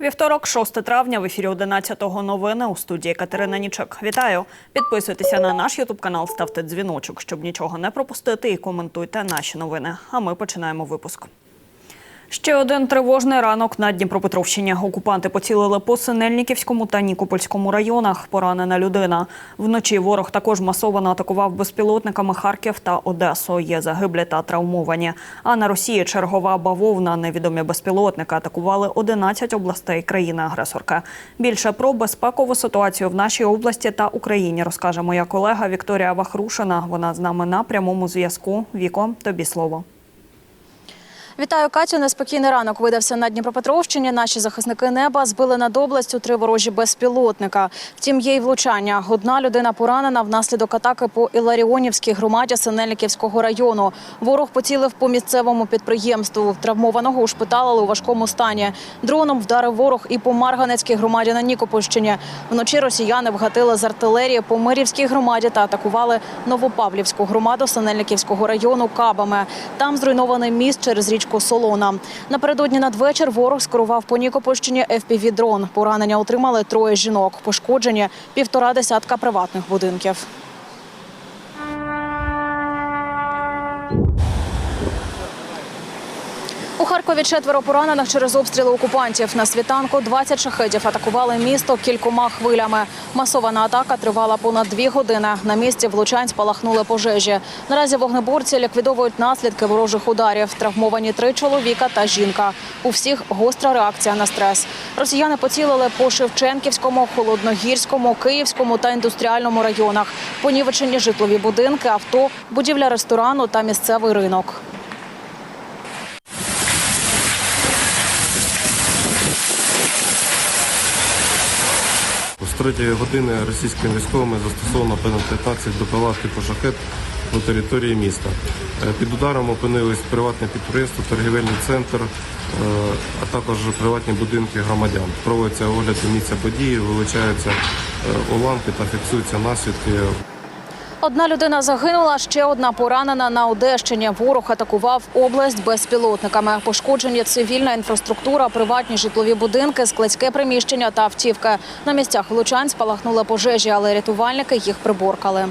Вівторок, 6 травня, в ефірі 11-го новини у студії Катерина Нічок. Вітаю! Підписуйтеся на наш ютуб канал, ставте дзвіночок, щоб нічого не пропустити, і коментуйте наші новини. А ми починаємо випуск. Ще один тривожний ранок на Дніпропетровщині. Окупанти поцілили по Синельниківському та Нікопольському районах. Поранена людина. Вночі ворог також масово атакував безпілотниками Харків та Одесу. Є загиблі та травмовані. А на Росії чергова бавовна. Невідомі безпілотники атакували 11 областей країни-агресорки. Більше про безпекову ситуацію в нашій області та Україні розкаже моя колега Вікторія Вахрушина. Вона з нами на прямому зв'язку. Віко, тобі слово. Вітаю, Катю. Неспокійний ранок видався на Дніпропетровщині. Наші захисники неба збили над областю три ворожі безпілотника. Втім, є й влучання. Одна людина поранена внаслідок атаки по Іларіонівській громаді Синельниківського району. Ворог поцілив по місцевому підприємству. Травмованого ушпиталили у важкому стані. Дроном вдарив ворог і по Марганецькій громаді на Нікопольщині. Вночі росіяни вгатили з артилерії по Мирівській громаді та атакували Новопавлівську громаду Синельниківського району кабами. Там зруйнований міст через річку Солона. Напередодні надвечір ворог скерував по Нікопольщині FPV-дрон. Поранення отримали троє жінок. Пошкоджені півтора десятка приватних будинків. Харкові четверо поранених через обстріли окупантів. На світанку 20 шахедів атакували місто кількома хвилями. Масована атака тривала понад дві години. На місці влучань спалахнули пожежі. Наразі вогнеборці ліквідовують наслідки ворожих ударів. Травмовані три чоловіка та жінка. У всіх гостра реакція на стрес. Росіяни поцілили по Шевченківському, Холодногірському, Київському та індустріальному районах. Понівечені житлові будинки, авто, будівля ресторану та місцевий ринок. З третьої години російськими військовими застосовано понад 15 БПЛА типу шахет на території міста. Е, Під ударом опинились приватне підприємство, торгівельний центр, е, а також приватні будинки громадян. Проводиться огляд місця події, вилучаються е, уламки та фіксуються наслідки Одна людина загинула, ще одна поранена на Одещині. Ворог атакував область безпілотниками. Пошкоджені цивільна інфраструктура, приватні житлові будинки, складське приміщення та автівки. На місцях влучань спалахнули пожежі, але рятувальники їх приборкали.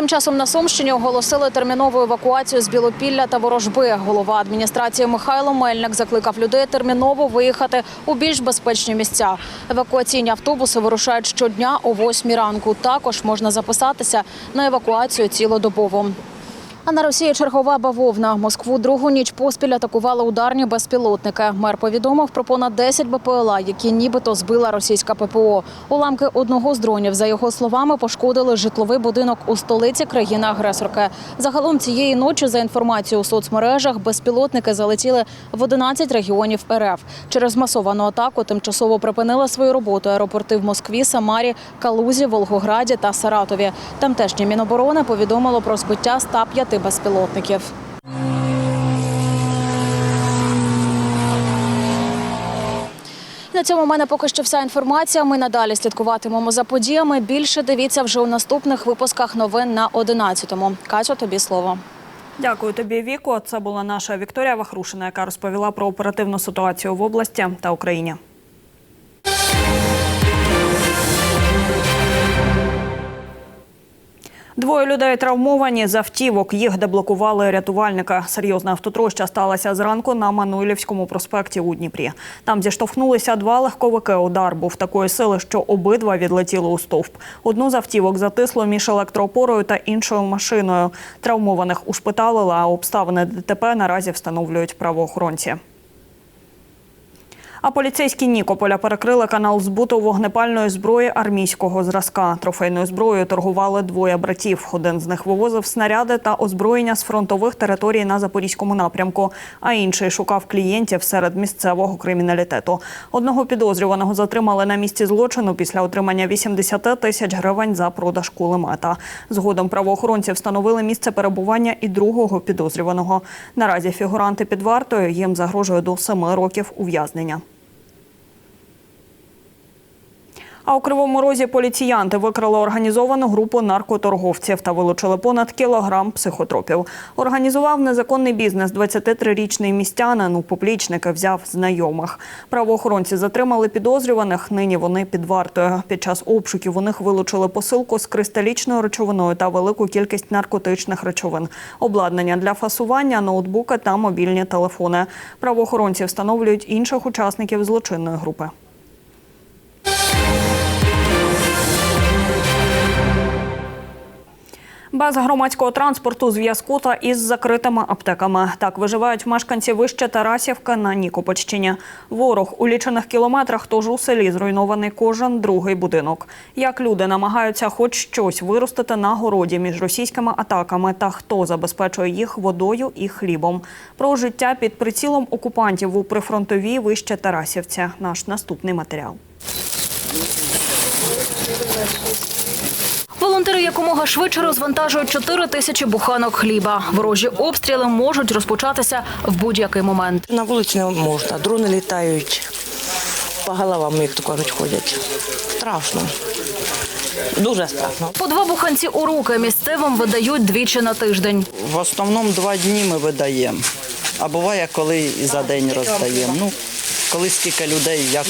Тим часом на Сумщині оголосили термінову евакуацію з Білопілля та Ворожби. Голова адміністрації Михайло Мельник закликав людей терміново виїхати у більш безпечні місця. Евакуаційні автобуси вирушають щодня о 8 ранку. Також можна записатися на евакуацію цілодобово. А на Росії чергова бавовна. Москву другу ніч поспіль атакували ударні безпілотники. Мер повідомив про понад 10 БПЛА, які нібито збила російська ППО. Уламки одного з дронів, за його словами, пошкодили житловий будинок у столиці країни-агресорки. Загалом цієї ночі, за інформацією у соцмережах, безпілотники залетіли в 11 регіонів РФ. Через масовану атаку тимчасово припинили свою роботу аеропорти в Москві, Самарі, Калузі, Волгограді та Саратові. Тамтешнє Міноборони повідомило про збиття 105 безпілотників. На цьому в мене поки що вся інформація. Ми надалі слідкуватимемо за подіями. Більше дивіться вже у наступних випусках новин на 11-му. Катю, тобі слово. Дякую тобі, Віко. Це була наша Вікторія Вахрушина, яка розповіла про оперативну ситуацію в області та Україні. Двоє людей травмовані з автівок. Їх деблокували рятувальника. Серйозна автотроща сталася зранку на Мануйлівському проспекті у Дніпрі. Там зіштовхнулися два легковики. Удар був такої сили, що обидва відлетіли у стовп. Одну з автівок затисло між електроопорою та іншою машиною. Травмованих ушпиталили, а обставини ДТП наразі встановлюють правоохоронці. А поліцейські Нікополя перекрили канал збуту вогнепальної зброї армійського зразка. Трофейною зброєю торгували двоє братів. Один з них вивозив снаряди та озброєння з фронтових територій на запорізькому напрямку, а інший шукав клієнтів серед місцевого криміналітету. Одного підозрюваного затримали на місці злочину після отримання 80 тисяч гривень за продаж кулемета. Згодом правоохоронці встановили місце перебування і другого підозрюваного. Наразі фігуранти під вартою їм загрожує до семи років ув'язнення. А у Кривому Розі поліціянти викрили організовану групу наркоторговців та вилучили понад кілограм психотропів. Організував незаконний бізнес 23-річний містянин. У поплічники взяв знайомих. Правоохоронці затримали підозрюваних. Нині вони під вартою. Під час обшуків у них вилучили посилку з кристалічною речовиною та велику кількість наркотичних речовин, обладнання для фасування, ноутбуки та мобільні телефони. Правоохоронці встановлюють інших учасників злочинної групи. Без громадського транспорту, зв'язку та із закритими аптеками. Так виживають мешканці вище Тарасівки на Нікопольщині. Ворог у лічених кілометрах, тож у селі зруйнований кожен другий будинок. Як люди намагаються хоч щось виростити на городі між російськими атаками та хто забезпечує їх водою і хлібом. Про життя під прицілом окупантів у прифронтовій вище Тарасівці. Наш наступний матеріал. Волонтери якомога швидше розвантажують 4 тисячі буханок хліба. Ворожі обстріли можуть розпочатися в будь-який момент. На вулиці не можна, дрони літають, по головам, як то кажуть, ходять. Страшно. Дуже страшно. По два буханці у руки місцевим видають двічі на тиждень. В основному два дні ми видаємо. А буває, коли і за день роздаємо. Ну, коли скільки людей, як,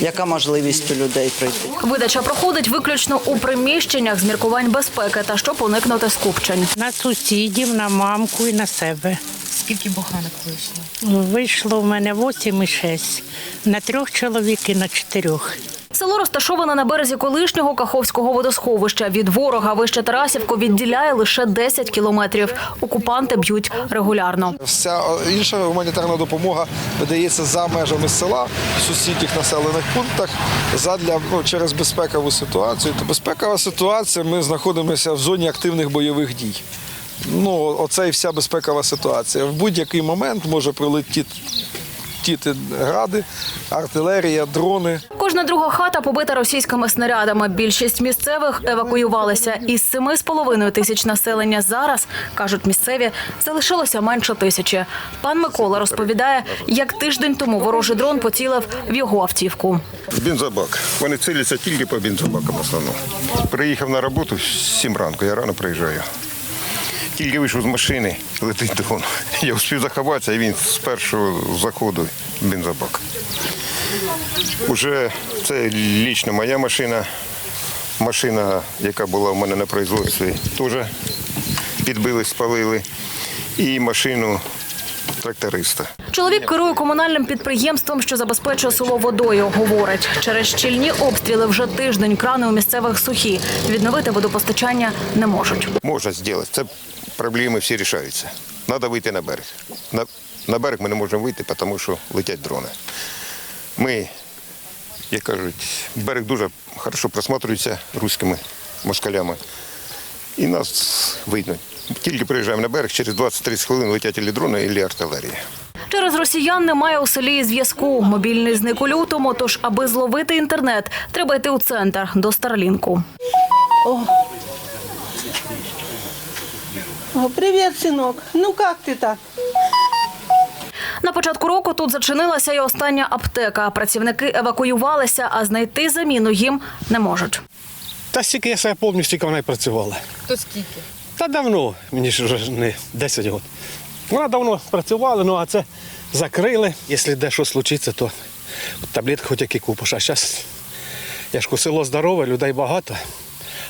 яка можливість у людей прийти. Видача проходить виключно у приміщеннях з міркувань безпеки та щоб уникнути скупчень. На сусідів, на мамку і на себе. Скільки буханок вийшло? Вийшло в мене 8 і 6. На трьох чоловік і на чотирьох. Село розташоване на березі колишнього Каховського водосховища. Від ворога вище Тарасівку відділяє лише 10 кілометрів. Окупанти б'ють регулярно. Вся е, інша гуманітарна допомога видається за межами села, в сусідніх населених пунктах, задля ну, через безпекову ситуацію. То безпекова ситуація. Ми знаходимося в зоні активних бойових дій. Ну, оце і вся безпекова ситуація. В будь-який момент може прилетіти тіти гради, артилерія, дрони. Кожна друга хата побита російськими снарядами. Більшість місцевих евакуювалися. Із семи з половиною тисяч населення зараз, кажуть місцеві, залишилося менше тисячі. Пан Микола розповідає, як тиждень тому ворожий дрон поцілив в його автівку. Бензобак. Вони ціляться тільки по бензобакам в основному. Приїхав на роботу в 7 ранку, я рано приїжджаю. Тільки вийшов з машини, летить дрон. Я встиг заховатися, і він з першого заходу в бензобак. Уже це лічно моя машина. Машина, яка була у мене на производстві, теж підбили, спалили. І машину тракториста. Чоловік керує комунальним підприємством, що забезпечує село водою. Говорить, через щільні обстріли вже тиждень крани у місцевих сухі. Відновити водопостачання не можуть. Можна зробити. Це проблеми всі рішаються. Треба вийти на берег. На, на берег ми не можемо вийти, тому що летять дрони. Ми, як кажуть, берег дуже хорошо просматрюється руськими москалями. І нас видно. Тільки приїжджаємо на берег, через 20-30 хвилин летять і дрони, і артилерія. Через росіян немає у селі зв'язку. Мобільний зник у лютому. Тож, аби зловити інтернет, треба йти у центр до Старлінку. О, привет, сынок. Ну как ты так? На початку року тут зачинилася і остання аптека. Працівники евакуювалися, а знайти заміну їм не можуть. Та стільки я себе пам'ятаю, стільки вона і працювала. То скільки? Та давно, мені ж вже не 10 років. Вона давно працювала, ну а це закрили. Якщо де що случиться, то таблетки хоч які купиш. А зараз, я ж село здорове, людей багато,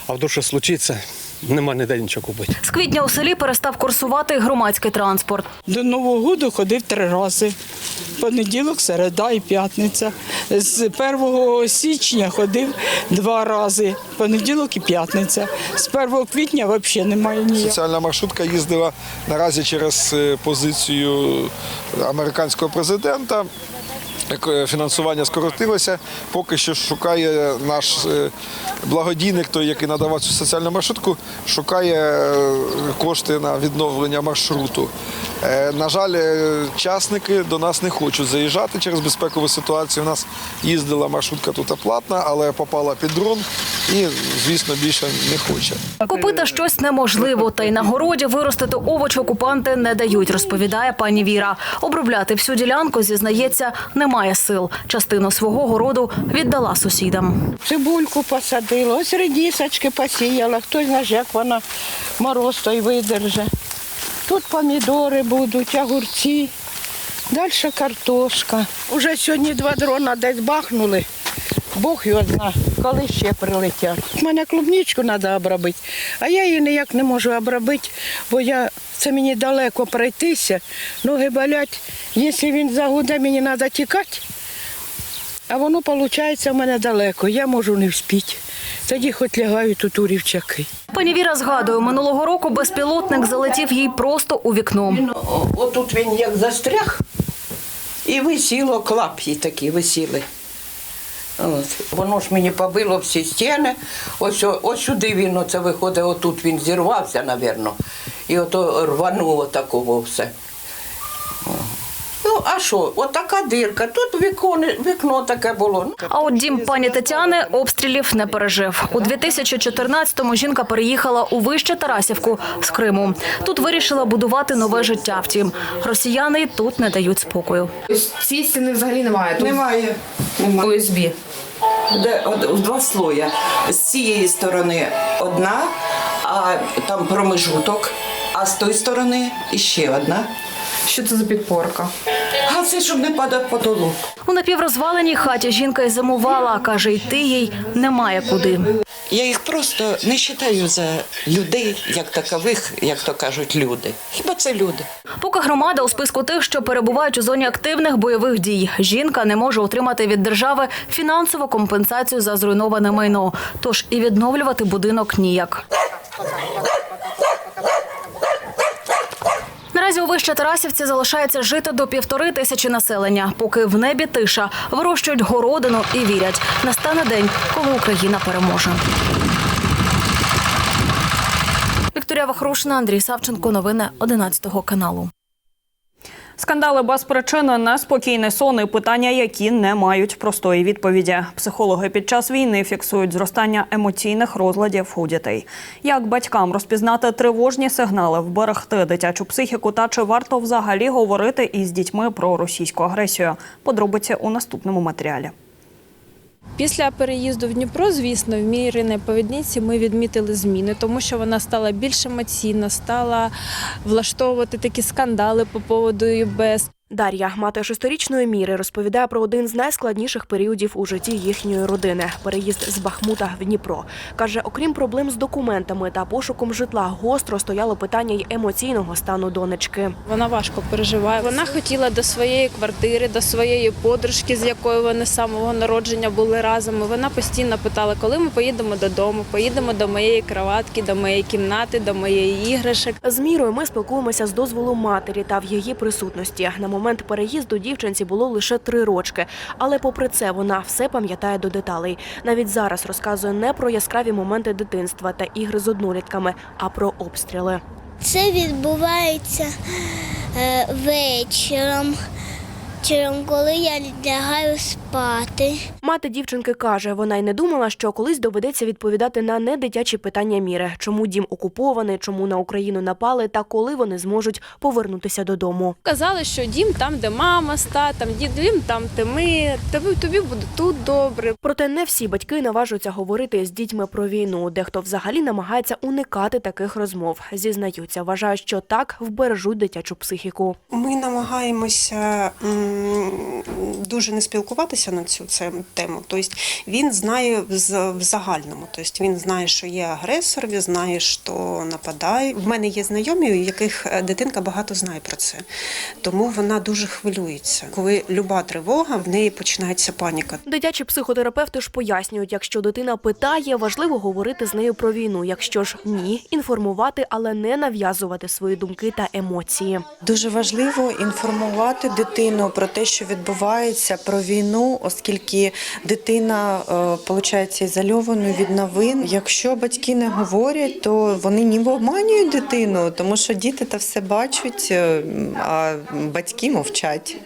а вдруг що случиться, нема ніде нічого купити. З квітня у селі перестав курсувати громадський транспорт. До Нового року ходив три рази. Понеділок, середа і п'ятниця. З 1 січня ходив два рази. Понеділок і п'ятниця. З 1 квітня взагалі немає ніякого. Соціальна маршрутка їздила наразі через е, позицію американського президента. Е, Фінансування скоротилося. Поки що шукає наш е, благодійник, той, який надавав цю соціальну маршрутку, шукає е, кошти на відновлення маршруту. На жаль, часники до нас не хочуть заїжджати через безпекову ситуацію. У нас їздила маршрутка тут платна, але попала під дрон і, звісно, більше не хоче. Купити щось неможливо, та й на городі виростити овоч окупанти не дають, розповідає пані Віра. Обробляти всю ділянку, зізнається, немає сил. Частину свого городу віддала сусідам. Цибульку посадила, ось редісочки посіяла. Хто знає, як вона мороз той видерже. Тут помідори будуть, огурці, далі картошка. Уже сьогодні два дрона десь бахнули. Бог його зна, коли ще прилетять. У мене клубничку треба обробити, а я її ніяк не можу обробити, бо я, це мені далеко пройтися, ноги болять. Якщо він загуде, мені треба тікати. А воно, виходить, в мене далеко, я можу не вспіти. Тоді хоч лягаю тут у рівчаки. Пані Віра згадує, минулого року безпілотник залетів їй просто у вікно. Він, о- отут він як застряг, і висіло, клап'ї такі висіли. Воно ж мені побило всі стіни. Ось, ось сюди він оце виходить, отут він зірвався, напевно. І ото рвануло такого все. Ну, а що, отака дирка, тут вікно, вікно таке було. Ну, А от дім пані Тетяни обстрілів не пережив. У 2014-му жінка переїхала у вище Тарасівку з Криму. Тут вирішила будувати нове життя. Втім, росіяни тут не дають спокою. Цієї стіни взагалі немає. Тут Немає. Немає. ОСБ. Де од- в два слоя. З цієї сторони одна, а там промежуток, а з тої сторони іще одна. Що це за підпорка? А це щоб не падав потолок. У напіврозваленій хаті жінка й замувала, каже, йти їй немає куди. Я їх просто не вважаю за людей, як такових, як то кажуть, люди. Хіба це люди? Поки громада у списку тих, що перебувають у зоні активних бойових дій, жінка не може отримати від держави фінансову компенсацію за зруйноване майно. Тож і відновлювати будинок ніяк. Наразі у вище Тарасівці залишається жити до півтори тисячі населення. Поки в небі тиша, вирощують городину і вірять, настане день, коли Україна переможе. Вікторія Вахрушина, Андрій Савченко. Новини 11 каналу. Скандали без причини, неспокійний сон і питання, які не мають простої відповіді. Психологи під час війни фіксують зростання емоційних розладів у дітей. Як батькам розпізнати тривожні сигнали, вберегти дитячу психіку та чи варто взагалі говорити із дітьми про російську агресію? Подробиці у наступному матеріалі. Після переїзду в Дніпро, звісно, в мірі поведінці ми відмітили зміни, тому що вона стала більш емоційна, стала влаштовувати такі скандали по поводу ЮБС. Дар'я, мати шестирічної міри, розповідає про один з найскладніших періодів у житті їхньої родини переїзд з Бахмута в Дніпро. Каже, окрім проблем з документами та пошуком житла, гостро стояло питання й емоційного стану донечки. Вона важко переживає. Вона хотіла до своєї квартири, до своєї подружки, з якою вони з самого народження були разом. І Вона постійно питала, коли ми поїдемо додому, поїдемо до моєї кроватки, до моєї кімнати, до моєї іграшок. З мірою ми спілкуємося з дозволу матері та в її присутності. На момент переїзду дівчинці було лише три рочки, але попри це вона все пам'ятає до деталей. Навіть зараз розказує не про яскраві моменти дитинства та ігри з однолітками, а про обстріли. Це відбувається е, вечором, коли я лягаю спати. Мати дівчинки каже, вона й не думала, що колись доведеться відповідати на недитячі питання міри, чому дім окупований, чому на Україну напали та коли вони зможуть повернутися додому. Казали, що дім там, де мама з татом, дім там, де ми, тобі, тобі буде тут добре. Проте не всі батьки наважуються говорити з дітьми про війну. Дехто взагалі намагається уникати таких розмов. Зізнаються, вважають, що так вбережуть дитячу психіку. Ми намагаємося м, дуже не спілкуватися на цю це- тему. Тобто він знає в загальному. Тобто він знає, що є агресор, він знає, що нападає. В мене є знайомі, у яких е, дитинка багато знає про це. Тому вона дуже хвилюється. Коли люба тривога, в неї починається паніка. Дитячі психотерапевти ж пояснюють, якщо дитина питає, важливо говорити з нею про війну. Якщо ж ні, інформувати, але не нав'язувати свої думки та емоції. Дуже важливо інформувати дитину про те, що відбувається, про війну, оскільки дитина виходить ізольованою від новин. Якщо батьки не говорять, то вони ніби обманюють дитину, тому що діти та все бачать, е, а батьки мовчать.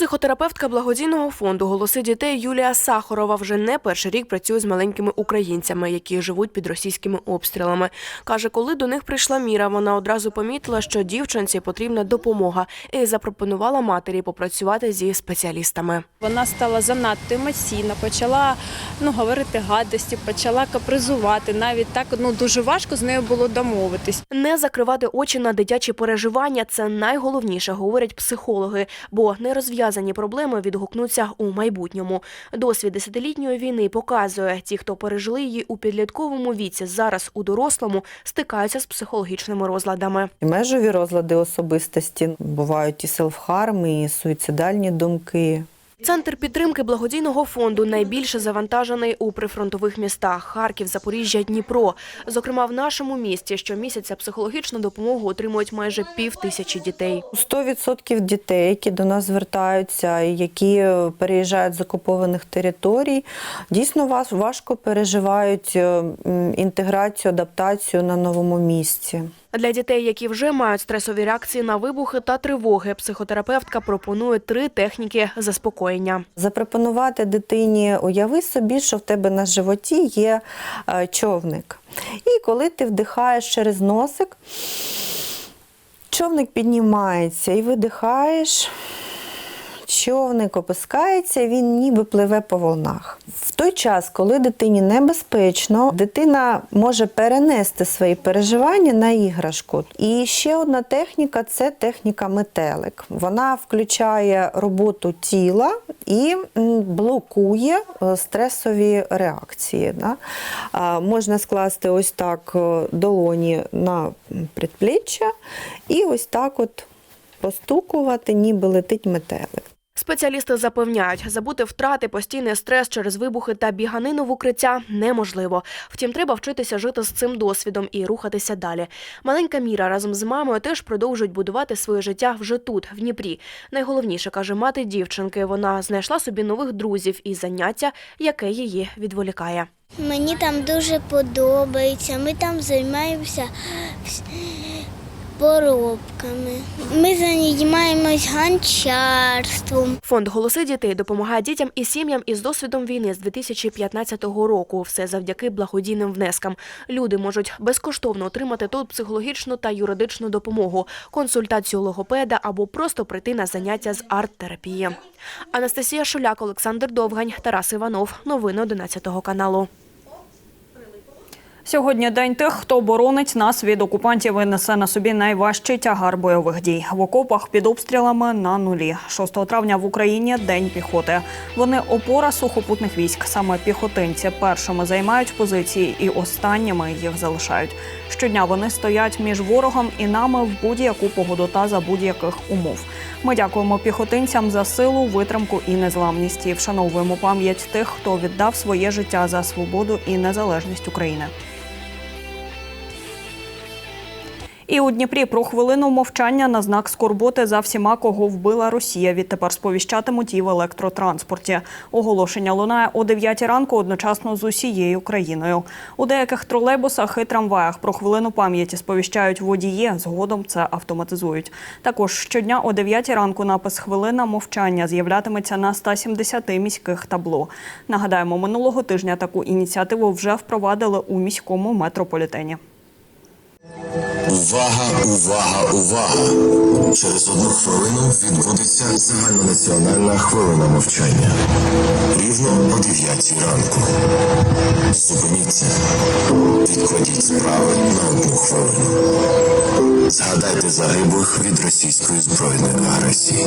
Психотерапевтка благодійного фонду Голоси дітей Юлія Сахарова вже не перший рік працює з маленькими українцями, які живуть під російськими обстрілами. Каже, коли до них прийшла міра, вона одразу помітила, що дівчинці потрібна допомога, і запропонувала матері попрацювати зі спеціалістами. Вона стала занадто емоційна, почала ну, говорити гадості, почала капризувати. Навіть так ну, дуже важко з нею було домовитись. Не закривати очі на дитячі переживання це найголовніше, говорять психологи, бо нерозв'язані проблеми відгукнуться у майбутньому. Досвід десятилітньої війни показує, ті, хто пережили її у підлітковому віці, зараз у дорослому стикаються з психологічними розладами. І межові розлади особистості бувають і селфхарми, і суїцидальні думки. Центр підтримки благодійного фонду найбільше завантажений у прифронтових містах Харків, Запоріжжя, Дніпро. Зокрема, в нашому місті щомісяця психологічну допомогу отримують майже пів тисячі дітей. 100% дітей, які до нас звертаються, які переїжджають з окупованих територій, дійсно вас важко переживають е, інтеграцію, адаптацію на новому місці. Для дітей, які вже мають стресові реакції на вибухи та тривоги, психотерапевтка пропонує три техніки заспокоєння. Запропонувати дитині, уяви собі, що в тебе на животі є е, човник. І коли ти вдихаєш через носик, човник піднімається і видихаєш. Човник опускається, він ніби пливе по волнах. В той час, коли дитині небезпечно, дитина може перенести свої переживання на іграшку. І ще одна техніка це техніка метелик. Вона включає роботу тіла і блокує е, стресові реакції. Да? Можна скласти ось так е, долоні на предпліччя і ось так от постукувати, ніби летить метелик. Спеціалісти запевняють, забути втрати, постійний стрес через вибухи та біганину в укриття неможливо. Втім, треба вчитися жити з цим досвідом і рухатися далі. Маленька Міра разом з мамою теж продовжують будувати своє життя вже тут, в Дніпрі. Найголовніше каже мати дівчинки. Вона знайшла собі нових друзів і заняття, яке її відволікає. Мені там дуже подобається. Ми там займаємося поробками. Ми займаємось гончарством. Фонд голоси дітей допомагає дітям і сім'ям із досвідом війни з 2015 року. Все завдяки благодійним внескам. Люди можуть безкоштовно отримати тут психологічну та юридичну допомогу, консультацію логопеда або просто прийти на заняття з арт-терапії. Анастасія Шуляк, Олександр Довгань, Тарас Іванов. Новини 11 каналу. Сьогодні день тих, хто боронить нас від окупантів і несе на собі найважчий тягар бойових дій. В окопах під обстрілами на нулі. 6 травня в Україні день піхоти. Вони опора сухопутних військ. Саме піхотинці першими займають позиції і останніми їх залишають. Щодня вони стоять між ворогом і нами в будь-яку погоду та за будь-яких умов. Ми дякуємо піхотинцям за силу, витримку і незламність. І вшановуємо пам'ять тих, хто віддав своє життя за свободу і незалежність України. І у Дніпрі про хвилину мовчання на знак скорботи за всіма, кого вбила Росія. Відтепер сповіщатимуть і в електротранспорті. Оголошення лунає о 9 ранку одночасно з усією країною. У деяких тролейбусах і трамваях про хвилину пам'яті сповіщають водії. Згодом це автоматизують. Також щодня о 9 ранку напис Хвилина мовчання з'являтиметься на 170 міських табло. Нагадаємо, минулого тижня таку ініціативу вже впровадили у міському метрополітені. Увага, увага, увага! Через одну хвилину відбудеться загальнонаціональна хвилина мовчання. Рівно о 9 ранку. Зупиніться. Відкладіть справи на одну хвилину. Згадайте загиблих від російської збройної агресії.